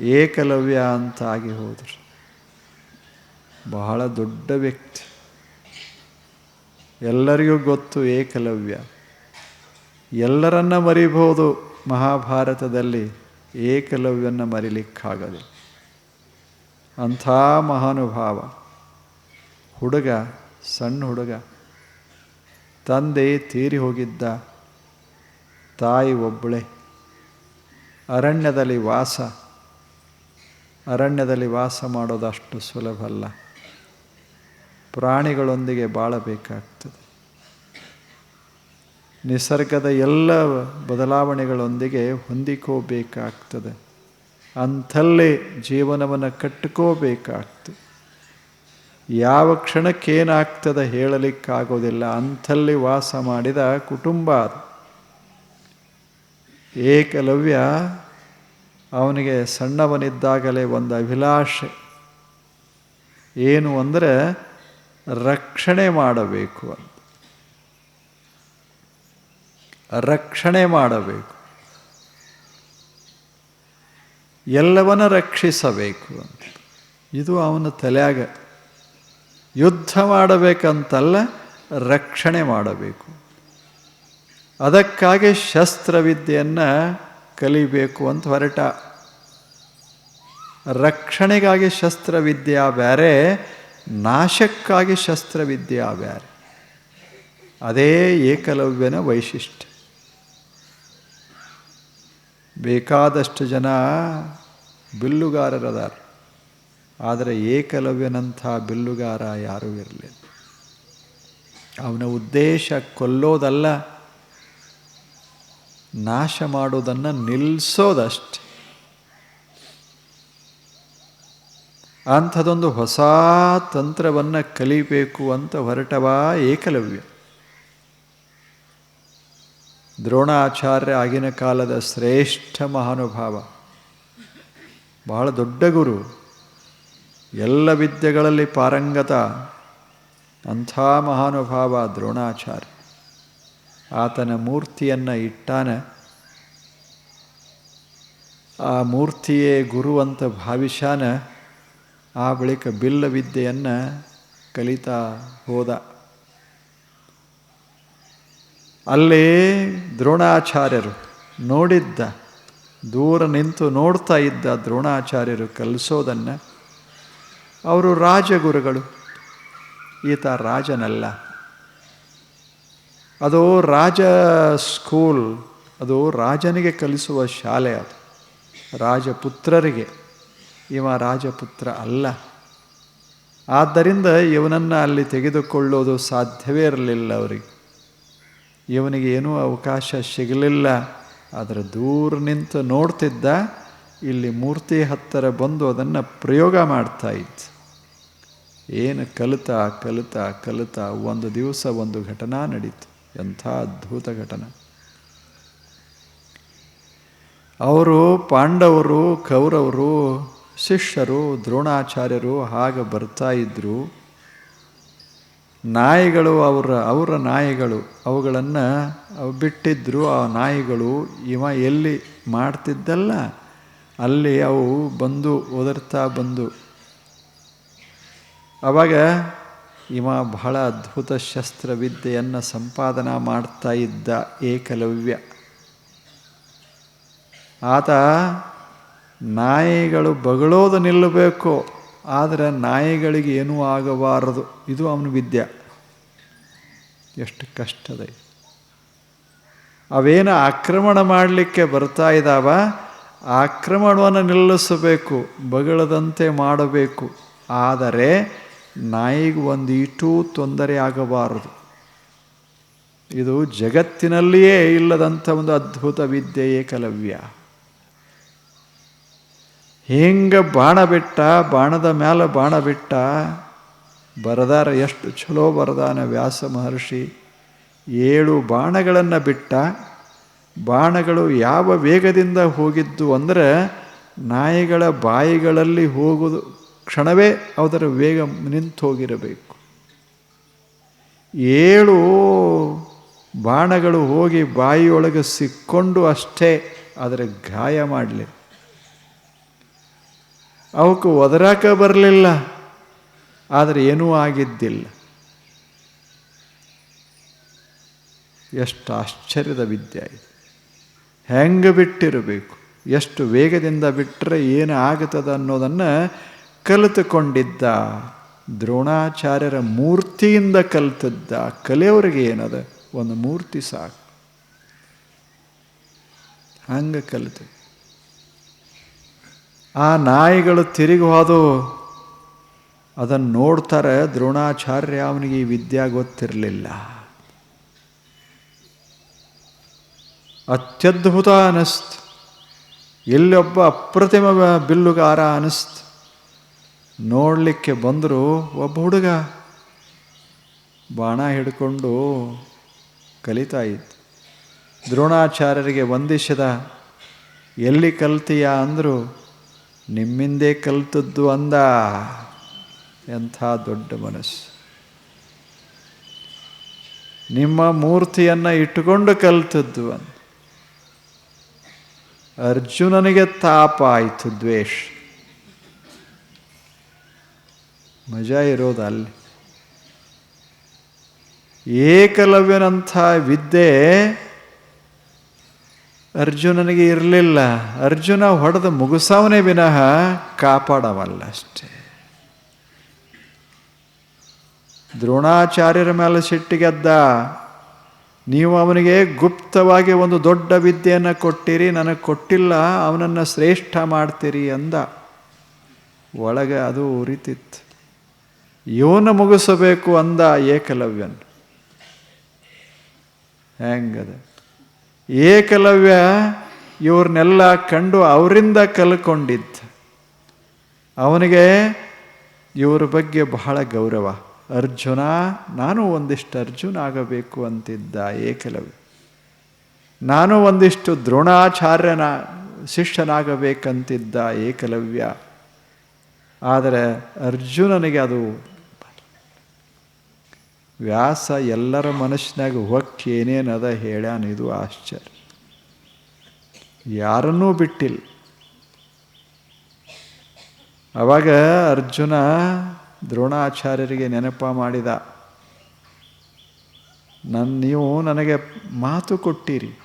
ಏಕಲವ್ಯ ಅಂತ ಆಗಿ ಹೋದರು. ಬಹಳ ದೊಡ್ಡ ವ್ಯಕ್ತಿ. ಎಲ್ಲರಿಗೂ ಗೊತ್ತು ಏಕಲವ್ಯ. ಎಲ್ಲರನ್ನ ಮರಿಬಹುದು ಮಹಾಭಾರತದಲ್ಲಿ ಏಕಲವ್ಯನ ಮರಿಲಿಕ್ಕಾಗದೆ. ಅಂಥ ಮಹಾನುಭಾವ. ಹುಡುಗ, ಸಣ್ಣ ಹುಡುಗ, ತಂದೆ ತೀರಿ ಹೋಗಿದ್ದ ತಾಯಿ ಒಬ್ಬಳೆ. ಅರಣ್ಯದಲ್ಲಿ ವಾಸ. ಅರಣ್ಯದಲ್ಲಿ ವಾಸ ಮಾಡೋದು ಅಷ್ಟು ಸುಲಭ ಅಲ್ಲ ಪ್ರಾಣಿಗಳೊಂದಿಗೆ ಬಾಳಬೇಕಾಗ್ತದೆ. ನಿಸರ್ಗದ ಎಲ್ಲ ಬದಲಾವಣೆಗಳೊಂದಿಗೆ ಹೊಂದಿಕೋಬೇಕಾಗ್ತದೆ. ಅಂಥಲ್ಲೇ ಜೀವನವನ್ನು ಕಟ್ಟಿಕೋಬೇಕಾಗ್ತದೆ. ಯಾವ ಕ್ಷಣಕ್ಕೇನಾಗ್ತದೆ ಹೇಳಲಿಕ್ಕಾಗೋದಿಲ್ಲ. ಅಂಥಲ್ಲಿ ವಾಸ ಮಾಡಿದ ಕುಟುಂಬ ಏಕಲವ್ಯ ಅವನಿಗೆ ಸಣ್ಣವನಿದ್ದಾಗಲೇ ಒಂದು ಅಭಿಲಾಷೆ. ಏನು ಅಂದರೆ ರಕ್ಷಣೆ ಮಾಡಬೇಕು ಅಂತ. ರಕ್ಷಣೆ ಮಾಡಬೇಕು. ಎಲ್ಲವನ್ನ ರಕ್ಷಿಸಬೇಕು ಅಂತ. ಇದು ಅವನ ತಲೆಯಾಗ. ಯುದ್ಧ ಮಾಡಬೇಕಂತಲ್ಲ, ರಕ್ಷಣೆ ಮಾಡಬೇಕು. ಅದಕ್ಕಾಗಿ ಶಸ್ತ್ರವಿದ್ಯೆಯನ್ನು ಕಲಿಬೇಕು ಅಂತ ಹೊರಟ. ರಕ್ಷಣೆಗಾಗಿ ಶಸ್ತ್ರವಿದ್ಯಾ ಬೇರೆ ನಾಶಕ್ಕಾಗಿ ಶಸ್ತ್ರವಿದ್ಯಾ ಬೇರೆ ಅದೇ ಏಕಲವ್ಯನ ವೈಶಿಷ್ಟ್ಯ. ಬೇಕಾದಷ್ಟು ಜನ ಬಿಲ್ಲುಗಾರರದಾರ. ಆದರೆ ಏಕಲವ್ಯನಂಥ ಬಿಲ್ಲುಗಾರ ಯಾರೂ ಇರಲಿಲ್ಲ. ಅವನ ಉದ್ದೇಶ ಕೊಲ್ಲೋದಲ್ಲ. ನಾಶ ಮಾಡೋದನ್ನು ನಿಲ್ಲಿಸೋದಷ್ಟೆ ಅಂಥದೊಂದು ಹೊಸ ತಂತ್ರವನ್ನು ಕಲಿಬೇಕು ಅಂತ ಹೊರಟವ ಏಕಲವ್ಯ. ದ್ರೋಣಾಚಾರ್ಯ ಆಗಿನ ಕಾಲದ ಶ್ರೇಷ್ಠ ಮಹಾನುಭಾವ. ಬಹಳ ದೊಡ್ಡ ಗುರು. ಎಲ್ಲ ವಿದ್ಯೆಗಳಲ್ಲಿ ಪಾರಂಗತ. ಅಂಥ ಮಹಾನುಭಾವ ದ್ರೋಣಾಚಾರ್ಯ. ಆತನ ಮೂರ್ತಿಯನ್ನು ಇಟ್ಟಾನೆ. ಆ ಮೂರ್ತಿಯೇ ಗುರು ಅಂತ ಭಾವಿಸಾನ ಆ ಬಳಿಕ ಬಿಲ್ಲ ವಿದ್ಯೆಯನ್ನು ಕಲಿತಾ ಹೋದ. ಅಲ್ಲೇ ದ್ರೋಣಾಚಾರ್ಯರು ನೋಡಿದ್ದ, ದೂರ ನಿಂತು ನೋಡ್ತಾ ಇದ್ದ ದ್ರೋಣಾಚಾರ್ಯರು ಕಲಿಸೋದನ್ನು. ಅವರು ರಾಜಗುರುಗಳು. ಈತ ರಾಜನಲ್ಲ. ಅದು ರಾಜ ಸ್ಕೂಲ್, ಅದು ರಾಜನಿಗೆ ಕಲಿಸುವ ಶಾಲೆ ಅದು. ರಾಜಪುತ್ರರಿಗೆ. ಇವ ರಾಜಪುತ್ರ ಅಲ್ಲ. ಆದ್ದರಿಂದ ಇವನನ್ನು ಅಲ್ಲಿ ತೆಗೆದುಕೊಳ್ಳೋದು ಸಾಧ್ಯವೇ ಇರಲಿಲ್ಲ ಅವರಿಗೆ. ಇವನಿಗೆ ಏನೂ ಅವಕಾಶ ಸಿಗಲಿಲ್ಲ. ಆದರೆ ದೂರ ನಿಂತು ನೋಡ್ತಿದ್ದ, ಇಲ್ಲಿ ಮೂರ್ತಿ ಹತ್ತಿರ ಬಂದು ಅದನ್ನು ಪ್ರಯೋಗ ಮಾಡ್ತಾ ಇತ್ತು. ಏನು ಕಲಿತಾ ಕಲಿತಾ ಕಲಿತಾ ಒಂದು ದಿವಸ ಒಂದು ಘಟನಾ ನಡೀತು. ಎಂಥ ಅದ್ಭುತ ಘಟನೆ. ಅವರು ಪಾಂಡವರು, ಕೌರವರು, ಶಿಷ್ಯರು, ದ್ರೋಣಾಚಾರ್ಯರು ಹಾಗೆ ಬರ್ತಾ ಇದ್ದರು ನಾಯಿಗಳು ಅವರ ಅವರ ನಾಯಿಗಳು ಅವುಗಳನ್ನು ಅವು ಬಿಟ್ಟಿದ್ದರು ಆ ನಾಯಿಗಳು ಇವ ಎಲ್ಲಿ ಮಾಡ್ತಿದ್ದಲ್ಲ, ಅಲ್ಲಿ ಅವು ಬಂದು ಒದರ್ತಾ ಬಂದು. ಆವಾಗ ಇವ ಬಹಳ ಅದ್ಭುತ ಶಸ್ತ್ರವಿದ್ಯೆಯನ್ನು ಸಂಪಾದನಾ ಮಾಡ್ತಾ ಇದ್ದ ಏಕಲವ್ಯ. ಆತ ನಾಯಿಗಳು ಬಗಳೋದು ನಿಲ್ಲಬೇಕು, ಆದರೆ ನಾಯಿಗಳಿಗೆ ಏನೂ ಆಗಬಾರದು. ಇದು ಅವನ ವಿದ್ಯೆ. ಎಷ್ಟು ಕಷ್ಟದ ಅವೇನು ಆಕ್ರಮಣ ಮಾಡಲಿಕ್ಕೆ ಬರ್ತಾ ಇದ್ದಾವ ಆಕ್ರಮಣವನ್ನು ನಿಲ್ಲಿಸಬೇಕು, ಬಗಳದಂತೆ ಮಾಡಬೇಕು. ಆದರೆ ನಾಯಿಗೆ ಒಂದು ಇಟೂ ತೊಂದರೆ ಆಗಬಾರದು. ಇದು ಜಗತ್ತಿನಲ್ಲಿಯೇ ಇಲ್ಲದಂಥ ಒಂದು ಅದ್ಭುತ ವಿದ್ಯೆಯೇ ಕಲವ್ಯ. ಹಿಂಗೆ ಬಾಣ ಬಿಟ್ಟ, ಬಾಣದ ಮೇಲೆ ಬಾಣ ಬಿಟ್ಟ, ಬರದಾರ ಎಷ್ಟು ಚಲೋ ಬರದಾನ ವ್ಯಾಸ ಮಹರ್ಷಿ. ಏಳು ಬಾಣಗಳನ್ನು ಬಿಟ್ಟ, ಬಾಣಗಳು ಯಾವ ವೇಗದಿಂದ ಹೋಗಿದ್ದು ಅಂದರೆ ನಾಯಿಗಳ ಬಾಯಿಗಳಲ್ಲಿ ಹೋಗುವುದು ಕ್ಷಣವೇ ಅದರ ವೇಗ ನಿಂತು ಹೋಗಿರಬೇಕು ಏಳು ಬಾಣಗಳು ಹೋಗಿ ಬಾಯಿಯೊಳಗೆ ಸಿಕ್ಕೊಂಡು ಅಷ್ಟೇ ಅದರ ಗಾಯ ಮಾಡಲಿ. ಅವಕ್ಕೆ ಒದರಾಕ ಬರಲಿಲ್ಲ, ಆದರೆ ಏನೂ ಆಗಿದ್ದಿಲ್ಲ. ಎಷ್ಟು ಆಶ್ಚರ್ಯದ ವಿದ್ಯೆ ಇದು. ಹೆಂಗೆ ಬಿಟ್ಟಿರಬೇಕು, ಎಷ್ಟು ವೇಗದಿಂದ ಬಿಟ್ಟರೆ ಏನು ಆಗುತ್ತದೆ ಅನ್ನೋದನ್ನು ಕಲಿತುಕೊಂಡಿದ್ದ ದ್ರೋಣಾಚಾರ್ಯರ ಮೂರ್ತಿಯಿಂದ ಕಲಿತದ್ದ ಕಲೆಯವರಿಗೆ ಏನದ? ಒಂದು ಮೂರ್ತಿ ಸಾಕು. ಹಂಗೆ ಕಲಿತು. ಆ ನಾಯಿಗಳು ತಿರುಗಿ ಹೋದು ಅದನ್ನು ನೋಡ್ತಾರೆ, ದ್ರೋಣಾಚಾರ್ಯ ಅವನಿಗೆ ಈ ವಿದ್ಯೆ ಗೊತ್ತಿರಲಿಲ್ಲ. ಅತ್ಯದ್ಭುತ ಅನಿಸ್ತು. ಎಲ್ಲೊಬ್ಬ ಅಪ್ರತಿಮ ಬಿಲ್ಲುಗಾರ ಅನಿಸ್ತು. ನೋಡಲಿಕ್ಕೆ ಬಂದರು ಒಬ್ಬ ಹುಡುಗ. ಬಾಣ ಹಿಡ್ಕೊಂಡು ಕಲಿತಾ ಇತ್ತು ದ್ರೋಣಾಚಾರ್ಯರಿಗೆ ವಂದಿಸಿದ. ಎಲ್ಲಿ ಕಲ್ತೀಯ ಅಂದರು, ನಿಮ್ಮಿಂದೇ ಕಲ್ತದ್ದು ಅಂದ. ಎಂಥ ದೊಡ್ಡ ಮನಸ್ಸು. ನಿಮ್ಮ ಮೂರ್ತಿಯನ್ನು ಇಟ್ಟುಕೊಂಡು ಕಲ್ತದ್ದು ಅಂತ ಅರ್ಜುನನಿಗೆ ತಾಪ ಆಯಿತು ದ್ವೇಷ. ಮಜಾ ಇರೋದು ಅಲ್ಲಿ. ಏಕಲವ್ಯನಂಥ ವಿದ್ಯೆ ಅರ್ಜುನನಿಗೆ ಇರಲಿಲ್ಲ. ಅರ್ಜುನ ಹೊಡೆದು ಮುಗಿಸವನೇ ವಿನಃ ಕಾಪಾಡವಲ್ಲ ಅಷ್ಟೇ. ದ್ರೋಣಾಚಾರ್ಯರ ಮೇಲೆ ಸಿಟ್ಟಿಗೆದ್ದ ನೀವು ಅವನಿಗೆ ಗುಪ್ತವಾಗಿ ಒಂದು ದೊಡ್ಡ ವಿದ್ಯೆಯನ್ನು ಕೊಟ್ಟಿರಿ, ನನಗೆ ಕೊಟ್ಟಿಲ್ಲ, ಅವನನ್ನು ಶ್ರೇಷ್ಠ ಮಾಡ್ತೀರಿ ಅಂದ. ಒಳಗೆ ಅದು ಉರಿತಿತ್ತು. ಇವನು ಮುಗಿಸಬೇಕು ಅಂದ ಏಕಲವ್ಯನ್. ಹೆಂಗದ? ಏಕಲವ್ಯ ಇವ್ರನ್ನೆಲ್ಲ ಕಂಡು ಅವರಿಂದ ಕಲ್ಕೊಂಡಿದ್ದ. ಅವನಿಗೆ ಇವ್ರ ಬಗ್ಗೆ ಬಹಳ ಗೌರವ. ಅರ್ಜುನ, ನಾನು ಒಂದಿಷ್ಟು ಅರ್ಜುನ ಆಗಬೇಕು ಅಂತಿದ್ದ ಏಕಲವ್ಯ. ನಾನು ಒಂದಿಷ್ಟು ದ್ರೋಣಾಚಾರ್ಯನ ಶಿಷ್ಯನಾಗಬೇಕಂತಿದ್ದ ಏಕಲವ್ಯ. ಆದರೆ ಅರ್ಜುನನಿಗೆ ಅದು ವ್ಯಾಸ ಎಲ್ಲರ ಮನಸ್ಸಿನಾಗ ಹೊಕ್ಕಿ ಏನೇನದ ಹೇಳ್ಯಾನ ಇದು ಆಶ್ಚರ್ಯ. ಯಾರನ್ನೂ ಬಿಟ್ಟಿಲ್ಲ. ಅವಾಗ ಅರ್ಜುನ ದ್ರೋಣಾಚಾರ್ಯರಿಗೆ ನೆನಪ ಮಾಡಿದ ನನ್ನ ನೀವು ನನಗೆ ಮಾತು ಕೊಟ್ಟಿರಿ.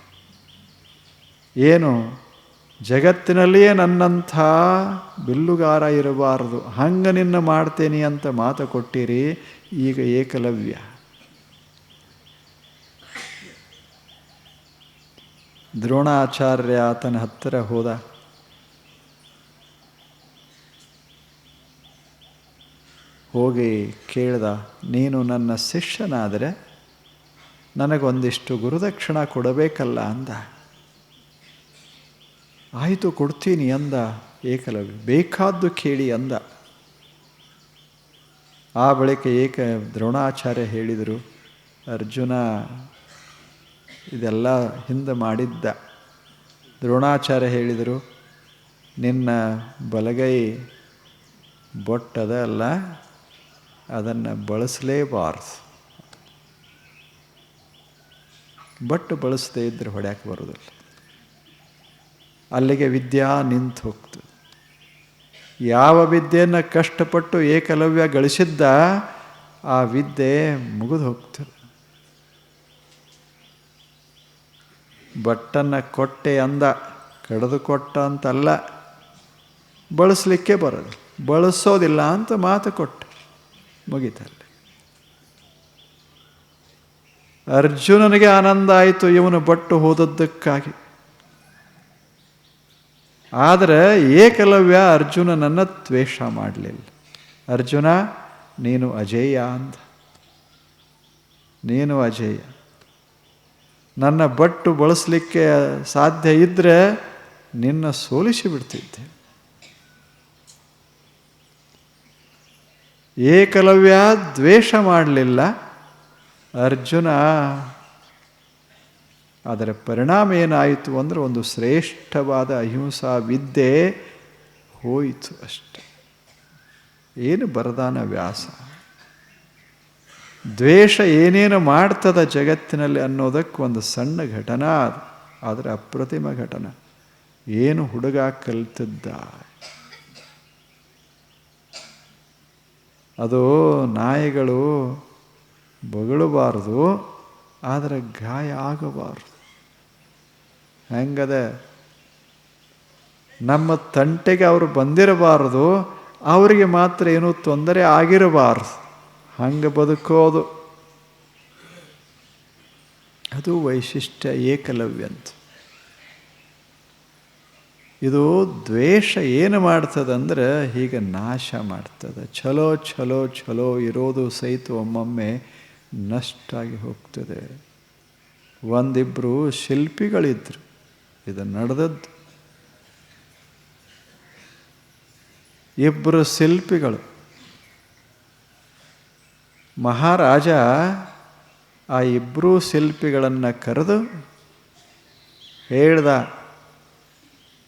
ಏನು, ಜಗತ್ತಿನಲ್ಲಿಯೇ ನನ್ನಂಥ ಬಿಲ್ಲುಗಾರ ಇರಬಾರದು. ಹಂಗೆ ನಿನ್ನ ಮಾಡ್ತೇನೆ ಅಂತ ಮಾತು ಕೊಟ್ಟಿರಿ. ಈಗ ಏಕಲವ್ಯ. ದ್ರೋಣಾಚಾರ್ಯ ಆತನ ಹತ್ತಿರ ಹೋದ. ಹೋಗಿ ಕೇಳ್ದ, ನೀನು ನನ್ನ ಶಿಷ್ಯನಾದರೆ ನನಗೊಂದಿಷ್ಟು ಗುರುದಕ್ಷಿಣ ಕೊಡಬೇಕಲ್ಲ ಅಂದ. ಆಯಿತು ಕೊಡ್ತೀನಿ ಅಂದ ಏಕಲವ್ಯ. ಬೇಕಾದ್ದು ಕೇಳಿ ಅಂದ. ಆ ಬಳಿಕ ಏಕ ದ್ರೋಣಾಚಾರ್ಯ ಹೇಳಿದರು, ಅರ್ಜುನ, ಇದೆಲ್ಲ ಹಿಂದೆ ಮಾಡಿದ್ದ. ದ್ರೋಣಾಚಾರ್ಯ ಹೇಳಿದರು, ನಿನ್ನ ಬಲಗೈ ಬೊಟ್ಟದ ಅಲ್ಲ ಅದನ್ನು ಬಳಸಲೇಬಾರ್ದು. ಬಟ್ಟು ಬಳಸದೇ ಇದ್ದರೆ ಹೊಡ್ಯಾಕೆ ಬರೋದಿಲ್ಲ. ಅಲ್ಲಿಗೆ ವಿದ್ಯಾ ನಿಂತು ಹೋಗ್ತದೆ. ಯಾವ ವಿದ್ಯೆಯನ್ನು ಕಷ್ಟಪಟ್ಟು ಏಕಲವ್ಯ ಗಳಿಸಿದ್ದ ಆ ವಿದ್ಯೆ ಮುಗಿದು ಹೋಗ್ತದೆ. ಬಟ್ಟನ್ನು ಕೊಟ್ಟೆ ಅಂದ, ಕಡಿದು ಕೊಟ್ಟ ಅಂತಲ್ಲ, ಬಳಸಲಿಕ್ಕೆ ಬರೋದು. ಬಳಸೋದಿಲ್ಲ ಅಂತ ಮಾತು ಕೊಟ್ಟ. ಮುಗಿತಲ್ಲಿ. ಅರ್ಜುನನಿಗೆ ಆನಂದ ಆಯಿತು, ಇವನು ಬಟ್ಟು ಹೋದದ್ದಕ್ಕಾಗಿ. ಆದರೆ ಏಕಲವ್ಯ ಅರ್ಜುನನನ್ನು ದ್ವೇಷ ಮಾಡಲಿಲ್ಲ. ಅರ್ಜುನ, ನೀನು ಅಜೇಯ ಅಂದ. ನೀನು ಅಜೇಯ. ನನ್ನ ಬಟ್ಟು ಬಳಸಲಿಕ್ಕೆ ಸಾಧ್ಯ ಇದ್ದರೆ ನಿನ್ನ ಸೋಲಿಸಿ ಬಿಡ್ತಿದ್ದೆ. ಏಕಲವ್ಯ ದ್ವೇಷ ಮಾಡಲಿಲ್ಲ. ಅರ್ಜುನ ಅದರ ಪರಿಣಾಮ ಏನಾಯಿತು ಅಂದರೆ ಒಂದು ಶ್ರೇಷ್ಠವಾದ ಅಹಿಂಸಾ ವಿದ್ಯೆ ಹೋಯಿತು ಅಷ್ಟೆ. ಏನು ಬರದಾನ ವ್ಯಾಸ? ದ್ವೇಷ ಏನೇನು ಮಾಡ್ತದ ಜಗತ್ತಿನಲ್ಲಿ ಅನ್ನೋದಕ್ಕೆ ಒಂದು ಸಣ್ಣ ಘಟನಾ ಅದು, ಆದರೆ ಅಪ್ರತಿಮ ಘಟನೆ. ಏನು ಹುಡುಗ ಕಲ್ತಿದ್ದ? ಅದು ನಾಯಿಗಳು ಬಗಳಬಾರದು, ಆದರೆ ಗಾಯ ಆಗಬಾರದು. ಹೆಂಗದೆ? ನಮ್ಮ ತಂಟೆಗೆ ಅವರು ಬಂದಿರಬಾರದು, ಅವರಿಗೆ ಮಾತ್ರ ಏನೂ ತೊಂದರೆ ಆಗಿರಬಾರ್ದು. ಹಂಗೆ ಬದುಕೋದು. ಅದು ವೈಶಿಷ್ಟ್ಯ, ಏಕಲವ್ಯ ಅಂತ. ಇದು ದ್ವೇಷ ಏನು ಮಾಡ್ತದಂದ್ರೆ ಹೀಗೆ ನಾಶ ಮಾಡ್ತದೆ. ಛಲೋ ಛಲೋ ಛಲೋ ಇರೋದು ಸಹಿತ ಒಮ್ಮೊಮ್ಮೆ ನಷ್ಟ ಆಗಿ ಹೋಗ್ತದೆ. ಒಂದಿಬ್ಬರು ಶಿಲ್ಪಿಗಳಿದ್ರು. ಇದು ನಡೆದದ್ದು. ಇಬ್ಬರು ಶಿಲ್ಪಿಗಳು. ಮಹಾರಾಜ ಆ ಇಬ್ಬರೂ ಶಿಲ್ಪಿಗಳನ್ನು ಕರೆದು ಹೇಳ್ದ,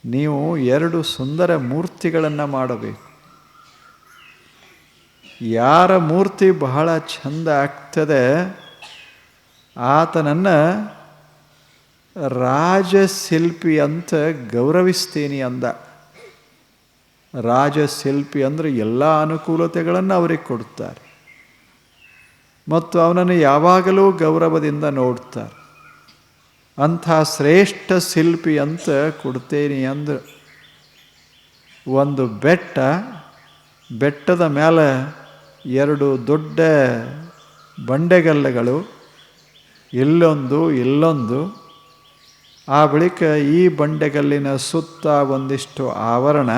ನೀವು ಎರಡು ಸುಂದರ ಮೂರ್ತಿಗಳನ್ನು ಮಾಡಬೇಕು. ಯಾರ ಮೂರ್ತಿ ಬಹಳ ಚಂದ ಆಗ್ತದೆ, ಆತನನ್ನು ರಾಜಶಿಲ್ಪಿ ಅಂತ ಗೌರವಿಸ್ತೀನಿ ಅಂದ. ರಾಜಶಿಲ್ಪಿ ಅಂದರೆ ಎಲ್ಲ ಅನುಕೂಲತೆಗಳನ್ನು ಅವರಿಗೆ ಕೊಡ್ತಾರೆ. ಮತ್ತು ಅವನನ್ನು ಯಾವಾಗಲೂ ಗೌರವದಿಂದ ನೋಡ್ತಾರೆ. ಅಂಥ ಶ್ರೇಷ್ಠ ಶಿಲ್ಪಿ ಅಂತ ಕೊಡ್ತೇನೆ ಅಂದರು. ಒಂದು ಬೆಟ್ಟ, ಬೆಟ್ಟದ ಮೇಲೆ ಎರಡು ದೊಡ್ಡ ಬಂಡೆಗಲ್ಲಗಳು, ಇಲ್ಲೊಂದು ಇಲ್ಲೊಂದು ಆ ಬಳಿಕ ಈ ಬಂಡೆಗಲ್ಲಿನ ಸುತ್ತ ಒಂದಿಷ್ಟು ಆವರಣ,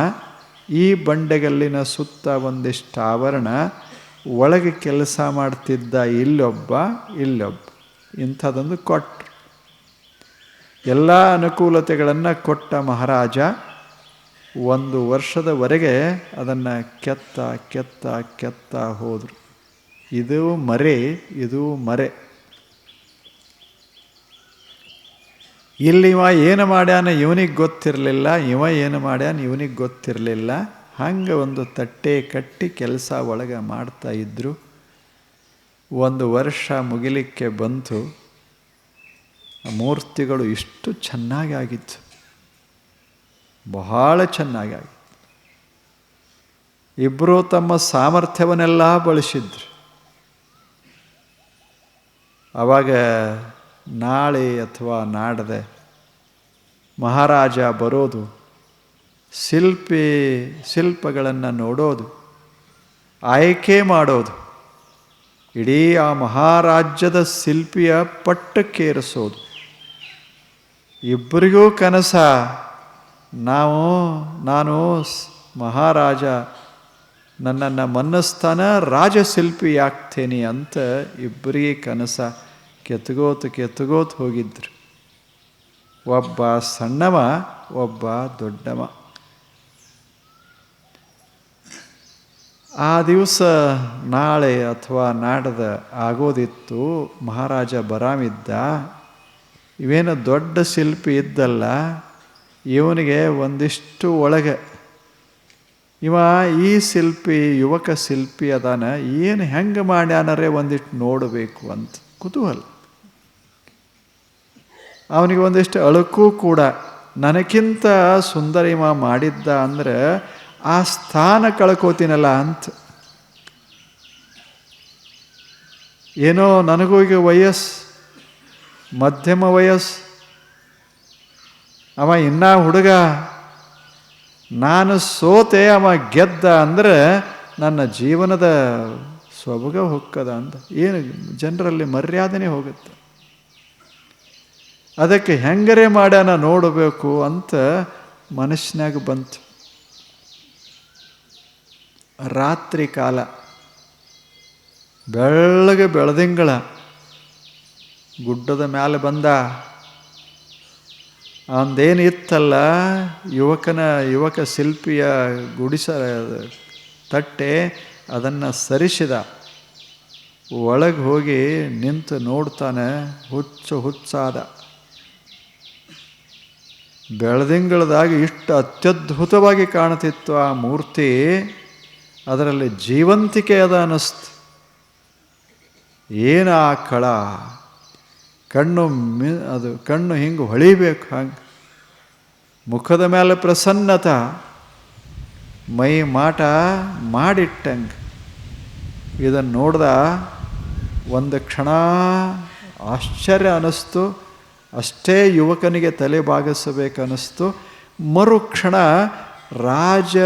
ಈ ಬಂಡೆಗಲ್ಲಿನ ಸುತ್ತ ಒಂದಿಷ್ಟು ಆವರಣ, ಒಳಗೆ ಕೆಲಸ ಮಾಡ್ತಿದ್ದ ಇಲ್ಲೊಬ್ಬ ಇಲ್ಲೊಬ್ಬ, ಇಂಥದ್ದೊಂದು ಕೊಟ್ಟ. ಎಲ್ಲ ಅನುಕೂಲತೆಗಳನ್ನು ಕೊಟ್ಟ ಮಹಾರಾಜ, ಒಂದು ವರ್ಷದವರೆಗೆ ಅದನ್ನು ಕೆತ್ತ ಕೆತ್ತ ಕೆತ್ತ ಹೋದರು. ಇದು ಮರೆ ಇದು ಮರೆ. ಇಲ್ಲಿ ಇವ ಏನು ಮಾಡ್ಯಾನ ಇವನಿಗೆ ಗೊತ್ತಿರಲಿಲ್ಲ, ಇವ ಏನು ಮಾಡ್ಯಾನ ಇವನಿಗೆ ಗೊತ್ತಿರಲಿಲ್ಲ. ಹಂಗೆ ಒಂದು ತಟ್ಟೆ ಕಟ್ಟಿ ಕೆಲಸ ಒಳಗೆ ಮಾಡ್ತಾ ಇದ್ದರು ಒಂದು ವರ್ಷ ಮುಗಿಲಿಕ್ಕೆ ಬಂತು. ಮೂರ್ತಿಗಳು ಇಷ್ಟು ಚೆನ್ನಾಗಿ ಆಗಿತ್ತು. ಬಹಳ ಚೆನ್ನಾಗಿ ಆಗಿತ್ತು. ಇಬ್ಬರು ತಮ್ಮ ಸಾಮರ್ಥ್ಯವನ್ನೆಲ್ಲ ಬಳಸಿದ್ರು. ಆವಾಗ ನಾಳೆ ಅಥವಾ ನಾಡದೆ ಮಹಾರಾಜ ಬರೋದು, ಶಿಲ್ಪಿ, ಶಿಲ್ಪಗಳನ್ನು ನೋಡೋದು, ಆಯ್ಕೆ ಮಾಡೋದು, ಇಡೀ ಆ ಮಹಾರಾಜ್ಯದ ಶಿಲ್ಪಿಯ ಪಟ್ಟಕ್ಕೇರಿಸೋದು. ಇಬ್ಬರಿಗೂ ಕನಸ, ನಾವು, ನಾನು ಮಹಾರಾಜ, ನನ್ನನ್ನು ಮನ್ನಸ್ತಾನ ರಾಜಶಿಲ್ಪಿ ಆಗ್ತೇನೆ ಅಂತ ಇಬ್ಬರಿಗೆ ಕನಸ. ಕೆತ್ತಗೋತು ಕೆತ್ತಗೋತ ಹೋಗಿದ್ರು. ಒಬ್ಬ ಸಣ್ಣವ, ಒಬ್ಬ ದೊಡ್ಡವ. ಆ ದಿವಸ ನಾಳೆ ಅಥವಾ ನಾಡದ ಆಗೋದಿತ್ತು, ಮಹಾರಾಜ ಬರಾಮಿದ್ದ ಇವೇನು ದೊಡ್ಡ ಶಿಲ್ಪಿ ಇದ್ದಲ್ಲ, ಇವನಿಗೆ ಒಂದಿಷ್ಟು ಒಳಗೆ. ಇವ ಈ ಶಿಲ್ಪಿ, ಯುವಕ ಶಿಲ್ಪಿ ಅದಾನ, ಏನು ಹೆಂಗೆ ಮಾಡ್ಯಾನರೇ ಒಂದಿಷ್ಟು ನೋಡಬೇಕು ಅಂತ. ಕುತೂಹಲ. ಅವನಿಗೆ ಒಂದಿಷ್ಟು ಅಳುಕು ಕೂಡ ನನಗಿಂತ ಸುಂದರಿಮ ಮಾಡಿದ್ದ ಅಂದರೆ ಆ ಸ್ಥಾನ ಕಳ್ಕೋತೀನಲ್ಲ ಅಂತ. ಏನೋ ನನಗೂ ಈಗ ವಯಸ್ಸು, ಮಧ್ಯಮ ವಯಸ್ಸು. ಅವ ಇನ್ನ ಹುಡುಗ. ನಾನು ಸೋತೆ, ಅವ ಗೆದ್ದ ಅಂದರೆ ನನ್ನ ಜೀವನದ ಸೊಬಗ ಹೊಕ್ಕದ ಅಂತ. ಏನು, ಜನರಲ್ಲಿ ಮರ್ಯಾದನೆ ಹೋಗುತ್ತೆ. ಅದಕ್ಕೆ ಹೆಂಗರೆ ಮಾಡ್ಯಾನ ನೋಡಬೇಕು ಅಂತ ಮನಸ್ಸಿನಾಗ ಬಂತು. ರಾತ್ರಿ ಕಾಲ, ಬೆಳ್ಳಗೆ ಬೆಳದಿಂಗಳ, ಗುಡ್ಡದ ಮೇಲೆ ಬಂದ. ಅಂದೇನು ಇತ್ತಲ್ಲ, ಯುವಕನ, ಯುವಕ ಶಿಲ್ಪಿಯ ಗುಡಿಸ, ತಟ್ಟೆ ಅದನ್ನು ಸರಿಸಿದ. ಒಳಗೆ ಹೋಗಿ ನಿಂತು ನೋಡ್ತಾನೆ ಹುಚ್ಚು ಹುಚ್ಚಾದ. ಬೆಳದಿಂಗಳದಾಗ ಇಷ್ಟು ಅತ್ಯದ್ಭುತವಾಗಿ ಕಾಣುತ್ತಿತ್ತು ಆ ಮೂರ್ತಿ, ಅದರಲ್ಲಿ ಜೀವಂತಿಕೆ ಅದ ಅನ್ನಿಸ್ತು. ಏನು ಆ ಕಳ? ಕಣ್ಣು ಮಿ, ಅದು ಕಣ್ಣು ಹಿಂಗೆ ಹೊಳಿಬೇಕು ಹಂಗೆ. ಮುಖದ ಮೇಲೆ ಪ್ರಸನ್ನತ. ಮೈ ಮಾಟ ಮಾಡಿಟ್ಟಂಗೆ. ಇದನ್ನು ನೋಡ್ದ ಒಂದು ಕ್ಷಣ ಆಶ್ಚರ್ಯ ಅನ್ನಿಸ್ತು. ಅಷ್ಟೇ ಯುವಕನಿಗೆ ತಲೆ ಬಾಗಿಸಬೇಕನ್ನಿಸ್ತು ಮರುಕ್ಷಣ ರಾಜ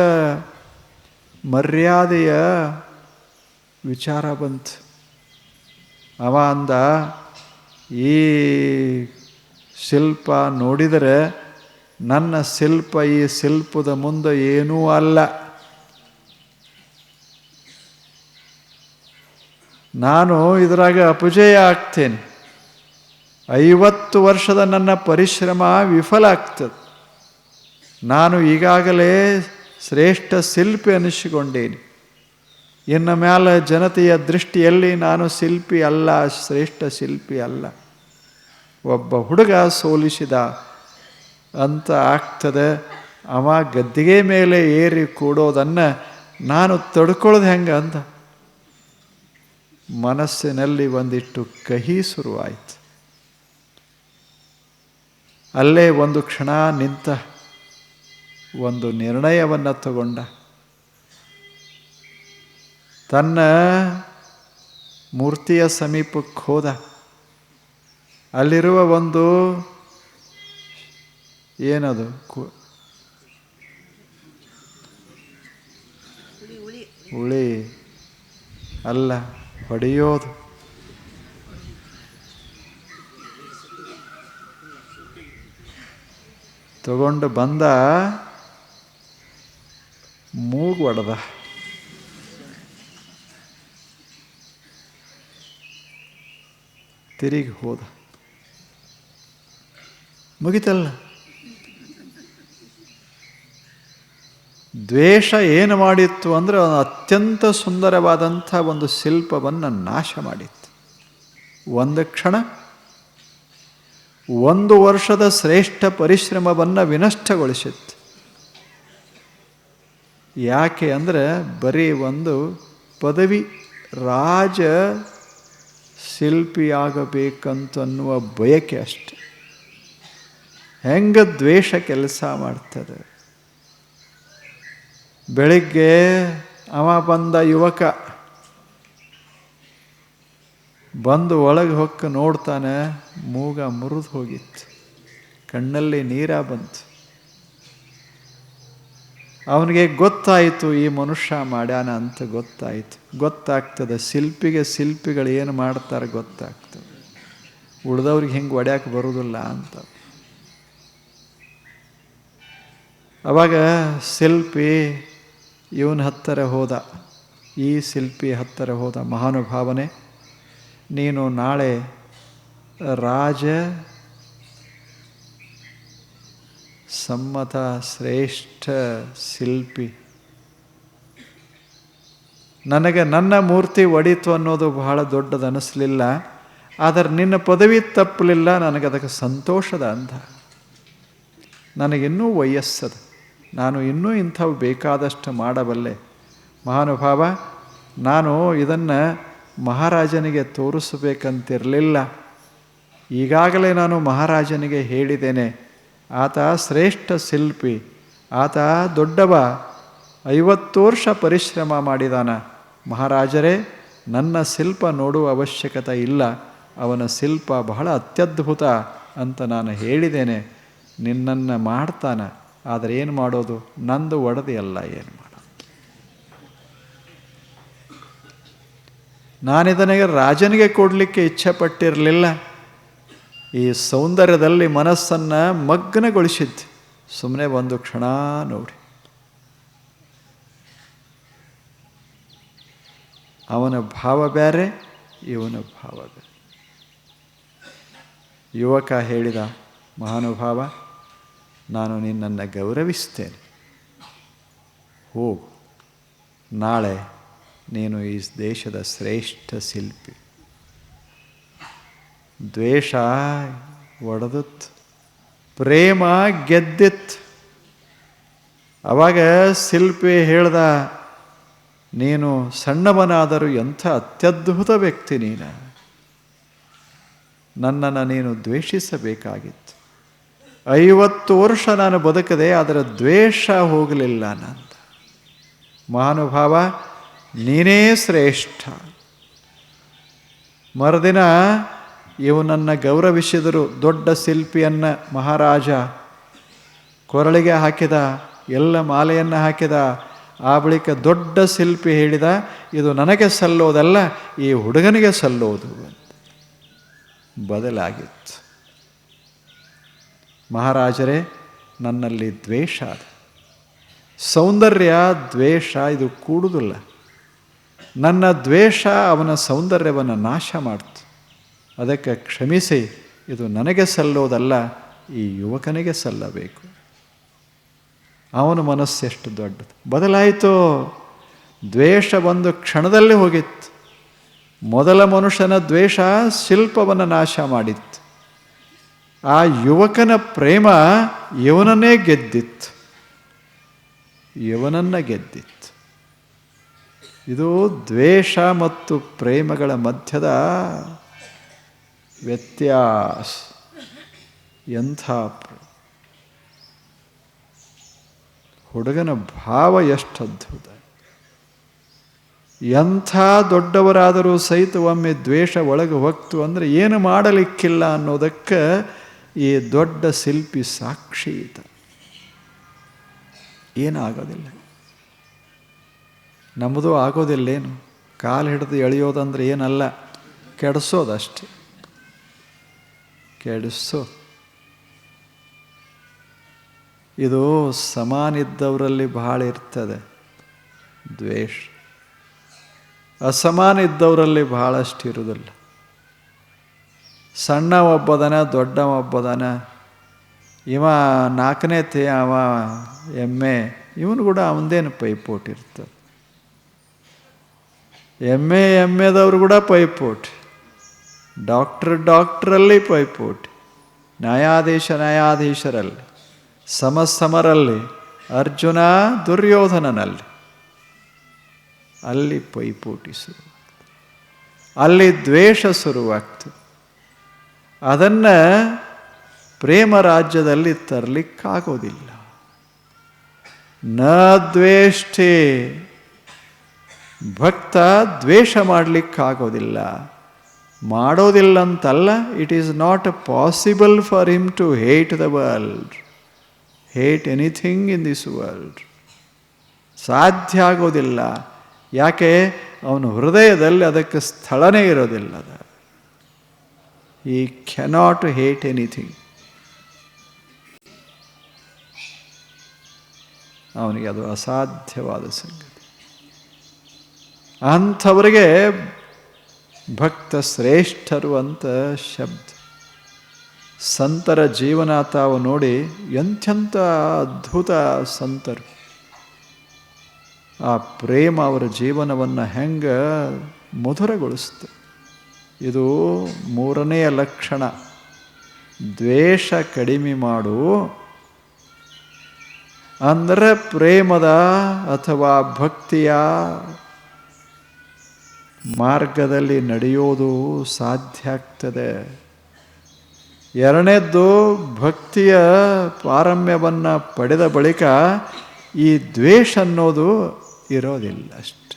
ಮರ್ಯಾದೆಯ ವಿಚಾರ ಬಂತು. ಅವ ಅಂದ, ಈ ಶಿಲ್ಪ ನೋಡಿದರೆ ನನ್ನ ಶಿಲ್ಪ ಈ ಶಿಲ್ಪದ ಮುಂದೆ ಏನೂ ಅಲ್ಲ. ನಾನು ಇದರಾಗ ಅಪಜಯ ಆಗ್ತೇನೆ. ಐವತ್ತು ವರ್ಷದ ನನ್ನ ಪರಿಶ್ರಮ ವಿಫಲ ಆಗ್ತದೆ. ನಾನು ಈಗಾಗಲೇ ಶ್ರೇಷ್ಠ ಶಿಲ್ಪಿ ಅನಿಸಿಕೊಂಡೇನೆ. ಇನ್ನು ಮೇಲೆ ಜನತೆಯ ದೃಷ್ಟಿಯಲ್ಲಿ ನಾನು ಶಿಲ್ಪಿ ಅಲ್ಲ, ಶ್ರೇಷ್ಠ ಶಿಲ್ಪಿ ಅಲ್ಲ. ಒಬ್ಬ ಹುಡುಗ ಸೋಲಿಸಿದ ಅಂತ ಆಗ್ತದೆ. ಅವ ಗದ್ದಿಗೆ ಮೇಲೆ ಏರಿ ಕೂಡೋದನ್ನು ನಾನು ತಡ್ಕೊಳ್ಳೋದು ಹೆಂಗೆ ಅಂತ ಮನಸ್ಸಿನಲ್ಲಿ ಒಂದಿಟ್ಟು ಕಹಿ ಶುರುವಾಯಿತು. ಅಲ್ಲೇ ಒಂದು ಕ್ಷಣ ನಿಂತ ಒಂದು ನಿರ್ಣಯವನ್ನು ತಗೊಂಡ. ತನ್ನ ಮೂರ್ತಿಯ ಸಮೀಪಕ್ಕೆ ಹೋದ. ಅಲ್ಲಿರುವ ಒಂದು ಏನದು? ಕು- ಉಳಿ ಅಲ್ಲ, ಹೊಡೆಯೋದು. ತಗೊಂಡು ಬಂದ ಮೂಗು ಒಡೆದ. ತಿರುಗಿ ಹೋದ. ಮುಗಿತಲ್ಲ? ದ್ವೇಷ ಏನು ಮಾಡಿತ್ತು ಅಂದರೆ ಅತ್ಯಂತ ಸುಂದರವಾದಂಥ ಒಂದು ಶಿಲ್ಪವನ್ನು ನಾಶ ಮಾಡಿತ್ತು. ಒಂದು ಕ್ಷಣ ಒಂದು ವರ್ಷದ ಶ್ರೇಷ್ಠ ಪರಿಶ್ರಮವನ್ನು ವಿನಷ್ಟಗೊಳಿಸಿತ್ತು. ಯಾಕೆ ಅಂದರೆ ಬರೀ ಒಂದು ಪದವಿ ರಾಜ ಶಿಲ್ಪಿಯಾಗಬೇಕಂತನ್ನುವ ಬಯಕೆ ಅಷ್ಟೆ. ಹೆಂಗೆ ದ್ವೇಷ ಕೆಲಸ ಮಾಡ್ತದೆ. ಬೆಳಿಗ್ಗೆ ಅವ ಬಂದ ಯುವಕ ಬಂದು ಒಳಗೆ ಹೊಕ್ಕ ನೋಡ್ತಾನೆ ಮೂಗ ಮುರಿದು ಹೋಗಿತ್ತು. ಕಣ್ಣಲ್ಲಿ ನೀರ ಬಂತು. ಅವನಿಗೆ ಗೊತ್ತಾಯಿತು ಈ ಮನುಷ್ಯ ಮಾಡ್ಯಾನ ಅಂತ ಗೊತ್ತಾಯಿತು. ಗೊತ್ತಾಗ್ತದೆ ಶಿಲ್ಪಿಗೆ ಶಿಲ್ಪಿಗಳು ಏನು ಮಾಡ್ತಾರೆ ಗೊತ್ತಾಗ್ತದೆ. ಉಳ್ದವ್ರಿಗೆ ಹಿಂಗೆ ಒಡ್ಯಾಕೆ ಬರೋದಿಲ್ಲ ಅಂತ. ಅವಾಗ ಶಿಲ್ಪಿ ಇವನ ಹತ್ತಿರ ಹೋದ. ಈ ಶಿಲ್ಪಿ ಹತ್ತಿರ ಹೋದ ಮಹಾನುಭಾವನೆ. ನೀನು ನಾಳೆ ರಾಜ ಸಮ್ಮತ ಶ್ರೇಷ್ಠ ಶಿಲ್ಪಿ. ನನಗೆ ನನ್ನ ಮೂರ್ತಿ ಒಡಿತು ಅನ್ನೋದು ಬಹಳ ದೊಡ್ಡದು ಅನಿಸ್ಲಿಲ್ಲ, ಆದರೆ ನಿನ್ನ ಪದವಿ ತಪ್ಪಲಿಲ್ಲ, ನನಗೆ ಅದಕ್ಕೆ ಸಂತೋಷದ ಅಂಧ. ನನಗಿನ್ನೂ ವಯಸ್ಸದ, ನಾನು ಇನ್ನೂ ಇಂಥವು ಬೇಕಾದಷ್ಟು ಮಾಡಬಲ್ಲೆ. ಮಹಾನುಭಾವ, ನಾನು ಇದನ್ನು ಮಹಾರಾಜನಿಗೆ ತೋರಿಸಬೇಕಂತಿರಲಿಲ್ಲ. ಈಗಾಗಲೇ ನಾನು ಮಹಾರಾಜನಿಗೆ ಹೇಳಿದ್ದೇನೆ, ಆತ ಶ್ರೇಷ್ಠ ಶಿಲ್ಪಿ, ಆತ ದೊಡ್ಡವ, ಐವತ್ತು ವರ್ಷ ಪರಿಶ್ರಮ ಮಾಡಿದಾನ. ಮಹಾರಾಜರೇ, ನನ್ನ ಶಿಲ್ಪ ನೋಡುವ ಅವಶ್ಯಕತೆ ಇಲ್ಲ, ಅವನ ಶಿಲ್ಪ ಬಹಳ ಅತ್ಯದ್ಭುತ ಅಂತ ನಾನು ಹೇಳಿದ್ದೇನೆ. ನಿನ್ನನ್ನು ಮಾಡ್ತಾನೆ, ಆದರೆ ಏನು ಮಾಡೋದು? ನಂದು ಅಲ್ಲ, ಏನು ಮಾಡೋದು ನಾನಿದನಿಗೆ ರಾಜನಿಗೆ ಕೊಡಲಿಕ್ಕೆ ಇಚ್ಛೆ ಪಟ್ಟಿರಲಿಲ್ಲ ಈ ಸೌಂದರ್ಯದಲ್ಲಿ ಮನಸ್ಸನ್ನು ಮಗ್ನಗೊಳಿಸಿದ್ದೆ. ಸುಮ್ಮನೆ ಒಂದು ಕ್ಷಣ ನೋಡಿ. ಅವನ ಭಾವ ಬೇರೆ, ಇವನ ಭಾವ ಬೇರೆ. ಯುವಕ ಹೇಳಿದ, ಮಹಾನುಭಾವ, ನಾನು ನಿನ್ನನ್ನು ಗೌರವಿಸ್ತೇನೆ. ಹೋಗು, ನಾಳೆ ನೀನು ಈ ದೇಶದ ಶ್ರೇಷ್ಠ ಶಿಲ್ಪಿ. ದ್ವೇಷ ಒಡೆದತ್, ಪ್ರೇಮ ಗೆದ್ದಿತ್ತು ಅವಾಗ ಶಿಲ್ಪಿ ಹೇಳ್ದ, ನೀನು ಸಣ್ಣವನಾದರೂ ಎಂಥ ಅತ್ಯದ್ಭುತ ವ್ಯಕ್ತಿ ನೀನು. ನನ್ನನ್ನು ನೀನು ದ್ವೇಷಿಸಬೇಕಾಗಿತ್ತು. ಐವತ್ತು ವರ್ಷ ನಾನು ಬದುಕದೆ ಅದರ ದ್ವೇಷ ಹೋಗಲಿಲ್ಲ ನಂತ ಮಹಾನುಭಾವ ನೀನೇ ಶ್ರೇಷ್ಠ. ಮರುದಿನ ಇವನನ್ನು ಗೌರವಿಸಿದರು ದೊಡ್ಡ ಶಿಲ್ಪಿಯನ್ನು ಮಹಾರಾಜ. ಕೊರಳಿಗೆ ಹಾಕಿದ, ಎಲ್ಲ ಮಾಲೆಯನ್ನು ಹಾಕಿದ, ಆ ಬಳಿಕ ದೊಡ್ಡ ಶಿಲ್ಪಿ ಹೇಳಿದ, ಇದು ನನಗೆ ಸಲ್ಲೋದಲ್ಲ, ಈ ಹುಡುಗನಿಗೆ ಸಲ್ಲೋದು ಬದಲಾಗಿತ್ತು. ಮಹಾರಾಜರೇ, ನನ್ನಲ್ಲಿ ದ್ವೇಷ ಸೌಂದರ್ಯ ದ್ವೇಷ, ಇದು ಕೂಡುವುದಿಲ್ಲ ನನ್ನ ದ್ವೇಷ ಅವನ ಸೌಂದರ್ಯವನ್ನು ನಾಶ ಮಾಡ್ತು. ಅದಕ್ಕೆ ಕ್ಷಮಿಸಿ, ಇದು ನನಗೆ ಸಲ್ಲೋದಲ್ಲ, ಈ ಯುವಕನಿಗೆ ಸಲ್ಲಬೇಕು. ಅವನ ಮನಸ್ಸು ಎಷ್ಟು ದೊಡ್ಡದು. ಬದಲಾಯಿತು. ದ್ವೇಷ ಒಂದು ಕ್ಷಣದಲ್ಲಿ ಹೋಗಿತ್ತು. ಮೊದಲ ಮನುಷ್ಯನ ದ್ವೇಷ ಶಿಲ್ಪವನ್ನು ನಾಶ ಮಾಡಿತ್ತು. ಆ ಯುವಕನ ಪ್ರೇಮ ಇವನನ್ನೇ ಗೆದ್ದಿತ್ತು. ಇವನನ್ನು ಗೆದ್ದಿತ್ತು. ಇದು ದ್ವೇಷ ಮತ್ತು ಪ್ರೇಮಗಳ ಮಧ್ಯದ ವ್ಯತ್ಯಾಸ. ಎಂಥ ಹುಡುಗನ ಭಾವ ಎಷ್ಟು ಅದ್ಭುತ. ಎಂಥ ದೊಡ್ಡವರಾದರೂ ಸಹಿತ ಒಮ್ಮೆ ದ್ವೇಷ ಒಳಗೆ ಹೋಗ್ತು ಅಂದರೆ ಏನು ಮಾಡಲಿಕ್ಕಿಲ್ಲ ಅನ್ನೋದಕ್ಕೆ ಈ ದೊಡ್ಡ ಶಿಲ್ಪಿ ಸಾಕ್ಷಿ ಈತ ಏನಾಗೋದಿಲ್ಲ. ನಮ್ಮದು ಆಗೋದಿಲ್ಲೇನು? ಕಾಲು ಹಿಡಿದು ಎಳೆಯೋದಂದ್ರೆ ಏನಲ್ಲ, ಕೆಡಿಸೋದಷ್ಟೆ. ಕೆಡಿಸೋ. ಇದು ಸಮಾನಿದ್ದವರಲ್ಲಿ ಬಹಳ ಇರ್ತದೆ, ದ್ವೇಷ. ಅಸಮಾನ ಇದ್ದವರಲ್ಲಿ ಬಹಳಷ್ಟು ಇರುವುದಿಲ್ಲ ಸಣ್ಣ ಒಬ್ಬದನ ದೊಡ್ಡ ಒಬ್ಬದನ ಇವ ನಾಲ್ಕನೇ ತೇ, ಅವ ಎಮ್ಮೆ, ಇವನು ಕೂಡ ಅವಂದೇನು ಪೈಪೋಟಿ ಇರ್ತದೆ. ಎಮ್ಮೆ ಎಮ್ಮೆದವರು ಕೂಡ ಪೈಪೋಟಿ. ಡಾಕ್ಟ್ರ್ ಡಾಕ್ಟ್ರಲ್ಲಿ ಪೈಪೋಟಿ. ನ್ಯಾಯಾಧೀಶ, ನ್ಯಾಯಾಧೀಶರಲ್ಲಿ. ಸಮಸಮರಲ್ಲಿ ಅರ್ಜುನ ದುರ್ಯೋಧನನಲ್ಲಿ. ಅಲ್ಲಿ ಪೈಪೋಟಿ ಶುರು. ಅಲ್ಲಿ ದ್ವೇಷ ಶುರುವಾಗ್ತದೆ ಅದನ್ನು ಪ್ರೇಮ ರಾಜ್ಯದಲ್ಲಿ ತರಲಿಕ್ಕಾಗೋದಿಲ್ಲ. ನ ದ್ವೇಷ್ಟೇ ಭಕ್ತ ದ್ವೇಷ ಮಾಡಲಿಕ್ಕಾಗೋದಿಲ್ಲ. ಮಾಡೋದಿಲ್ಲ ಅಂತಲ್ಲ it is not possible for him to hate the world hate anything in this world ಸಾಧ್ಯ ಆಗೋದಿಲ್ಲ. ಯಾಕೆ? ಅವನ ಹೃದಯದಲ್ಲಿ ಅದಕ್ಕೆ ಸ್ಥಳನೇ ಇರೋದಿಲ್ಲ ಅದ. ಈ ಕೆನಾಟ್ ಹೇಟ್ ಎನಿಥಿಂಗ್ ಅವನಿಗೆ ಅದು ಅಸಾಧ್ಯವಾದ ಸಂಗತಿ. ಅಂಥವರಿಗೆ ಭಕ್ತ ಶ್ರೇಷ್ಠರು ಅಂತ ಶಬ್ದ. ಸಂತರ ಜೀವನ ತಾವು ನೋಡಿ ಎಂಥೆಂಥ ಅದ್ಭುತ ಸಂತರು. ಆ ಪ್ರೇಮ ಅವರ ಜೀವನವನ್ನು ಹೆಂಗೆ ಮಧುರಗೊಳಿಸ್ತು ಇದು ಮೂರನೆಯ ಲಕ್ಷಣ. ದ್ವೇಷ ಕಡಿಮೆ ಮಾಡು. ಅಂದರೆ ಪ್ರೇಮದ ಅಥವಾ ಭಕ್ತಿಯ ಮಾರ್ಗದಲ್ಲಿ ನಡೆಯೋದು ಸಾಧ್ಯ ಆಗ್ತದೆ. ಎರಡನೇದ್ದು ಭಕ್ತಿಯ ಪಾರಮ್ಯವನ್ನು ಪಡೆದ ಬಳಿಕ ಈ ದ್ವೇಷ ಅನ್ನೋದು ಇರೋದಿಲ್ಲ ಅಷ್ಟೆ.